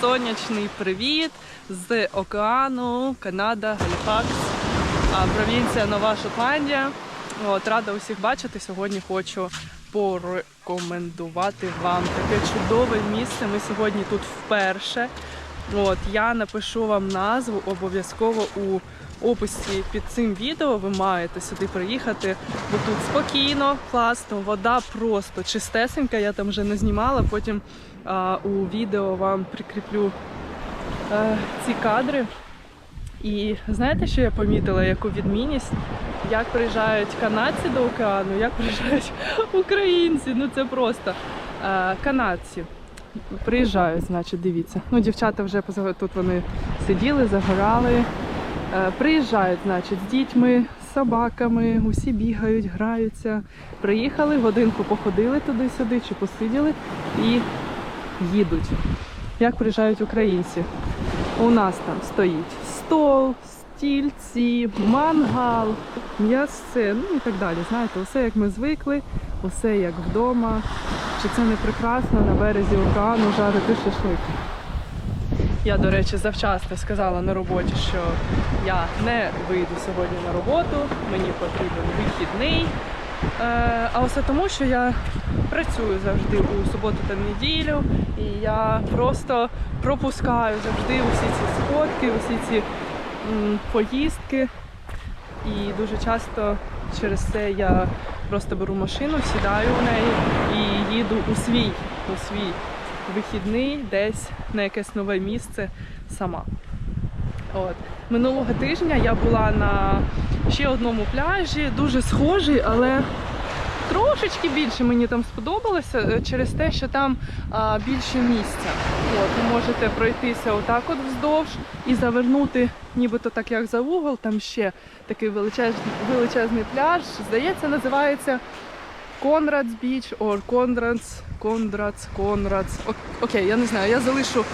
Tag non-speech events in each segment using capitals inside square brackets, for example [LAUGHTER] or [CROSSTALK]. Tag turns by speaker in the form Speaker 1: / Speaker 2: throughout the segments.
Speaker 1: сонячний привіт з океану, Канада, Галіфакс, провінція Нова Шотландія. От, рада усіх бачити. Сьогодні хочу порекомендувати вам таке чудове місце. Ми сьогодні тут вперше. От, я напишу вам назву обов'язково у описі під цим відео. Ви маєте сюди приїхати, бо тут спокійно, класно, вода просто чистесенька. Я там вже не знімала. Потім а, у відео вам прикріплю е, ці кадри. І знаєте, що я помітила, яку відмінність? Як приїжджають канадці до океану, як приїжджають [LAUGHS] українці. Ну це просто е, канадці. Приїжджають, значить, дивіться. Ну, дівчата вже тут вони сиділи, загорали. Е, Приїжджають, значить, з дітьми, з собаками, усі бігають, граються. Приїхали, годинку походили туди-сюди чи посиділи і їдуть. Як приїжджають українці? У нас там стоїть стол, стільці, мангал, м'ясце, ну і так далі. Знаєте, усе як ми звикли, усе як вдома. Чи це не прекрасно на березі океану жарити шашлик? Я, до речі, завчасно сказала на роботі, що я не вийду сьогодні на роботу, мені потрібен вихідний. Е, А все тому, що я працюю завжди у суботу та неділю, і я просто пропускаю завжди усі ці сходки, усі ці поїздки. І дуже часто через це я просто беру машину, сідаю в неї і їду у свій, у свій вихідний десь на якесь нове місце сама. От. Минулого тижня я була на ще одному пляжі, дуже схожий, але трошечки більше мені там сподобалося е, через те, що там а, більше місця. От, ви можете пройтися отак от вздовж і завернути, нібито так як за угол, там ще такий величезний, величезний пляж. Здається, називається Конрадс Біч or Конрадс, Кондрац, Конрадс. Окей, я не знаю, я залишу,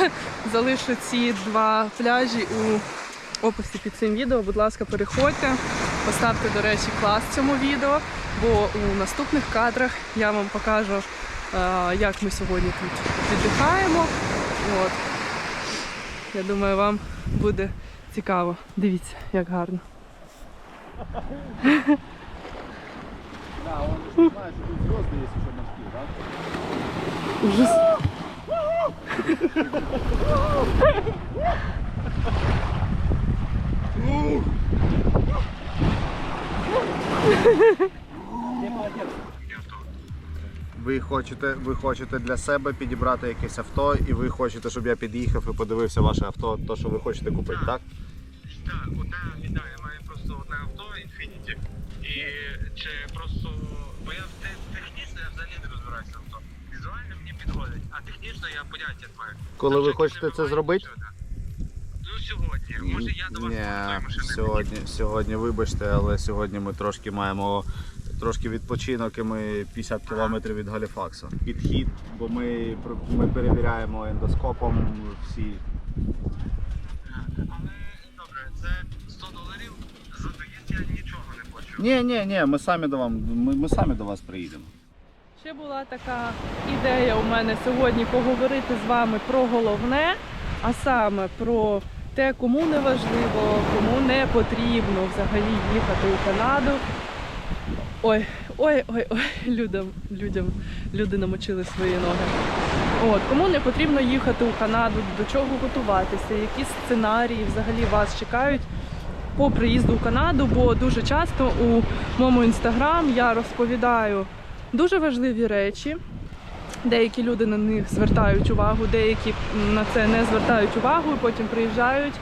Speaker 1: [LAUGHS] залишу ці два пляжі у описі під цим відео. Будь ласка, переходьте, поставте, до речі, клас цьому відео, бо у наступних кадрах я вам покажу, е, як ми сьогодні тут віддихаємо. От. Я думаю, вам буде цікаво. Дивіться, як гарно.
Speaker 2: Да, он [LAUGHS] Ви хочете, ви хочете для себе підібрати якесь авто, і ви хочете, щоб я під'їхав і подивився ваше авто, то, що ви хочете купити, так?
Speaker 3: Так, одна біда, я маю просто одне авто Infiniti. І чи просто. Бо я технічно я взагалі не розбираюся в авто. Візуально мені підходить, а технічно я поняття маю.
Speaker 2: Коли ви хочете це зробити?
Speaker 3: Ну сьогодні. Може я до вас
Speaker 2: Ні, сьогодні, сьогодні, вибачте, але сьогодні ми трошки маємо трошки відпочинок і ми 50 кілометрів від Галіфаксу. Підхід, бо ми, ми перевіряємо ендоскопом всі.
Speaker 3: Але добре, це 100 доларів. За доїзд я нічого не хочу.
Speaker 2: Ні, ні, ні, ми самі до вам, ми, ми самі до вас приїдемо.
Speaker 1: Ще була така ідея у мене сьогодні поговорити з вами про головне, а саме про те, кому не важливо, кому не потрібно взагалі їхати у Канаду. Ой, ой, ой, ой, людям, людям, люди намочили свої ноги. От, кому не потрібно їхати у Канаду, до чого готуватися, які сценарії взагалі вас чекають по приїзду у Канаду, бо дуже часто у моєму інстаграм я розповідаю дуже важливі речі. Деякі люди на них звертають увагу, деякі на це не звертають увагу, і потім приїжджають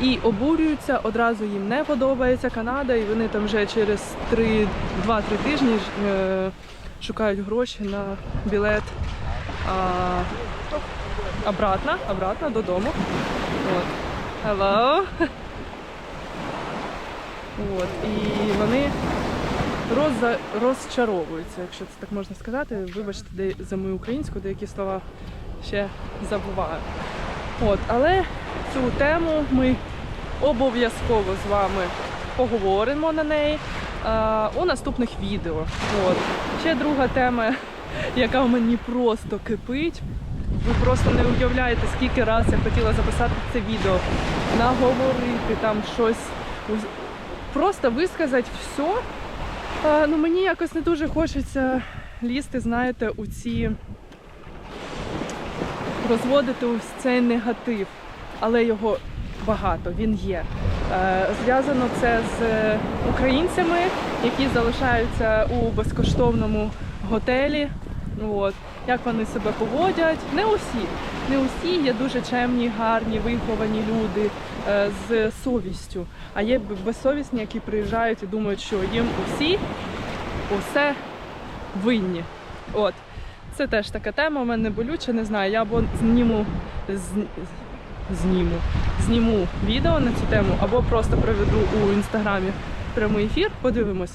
Speaker 1: і обурюються. Одразу їм не подобається Канада, і вони там вже через 2-3 тижні е, шукають гроші на білет а, обратно, обратно додому. От. Hello. От. І вони роза... розчаровуються, якщо це так можна сказати. Вибачте, де за мою українську, деякі слова ще забуваю. От, але цю тему ми обов'язково з вами поговоримо на неї а, у наступних відео. От. Ще друга тема, яка в мені просто кипить. ви просто не уявляєте, скільки раз я хотіла записати це відео, наговорити там щось, просто висказати все. А, ну мені якось не дуже хочеться лізти, знаєте, у ці розводити ось цей негатив, але його багато, він є. Е, Зв'язано це з українцями, які залишаються у безкоштовному готелі. От. Як вони себе поводять? Не усі. Не усі є дуже чемні, гарні, виховані люди е, з совістю. А є безсовісні, які приїжджають і думають, що їм усі усе винні. От. Це теж така тема, у мене болюча, не знаю. Я або зніму з- зніму, зніму відео на цю тему, або просто проведу у інстаграмі прямий ефір, подивимось.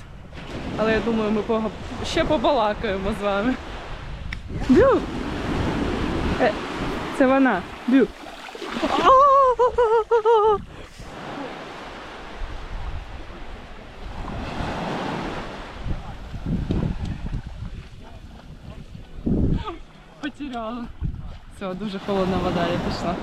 Speaker 1: Але я думаю, ми пога- ще побалакаємо з вами. Бю! Е, це вона. Бю. Потеряла. Все, дуже холодна вода, я пішла.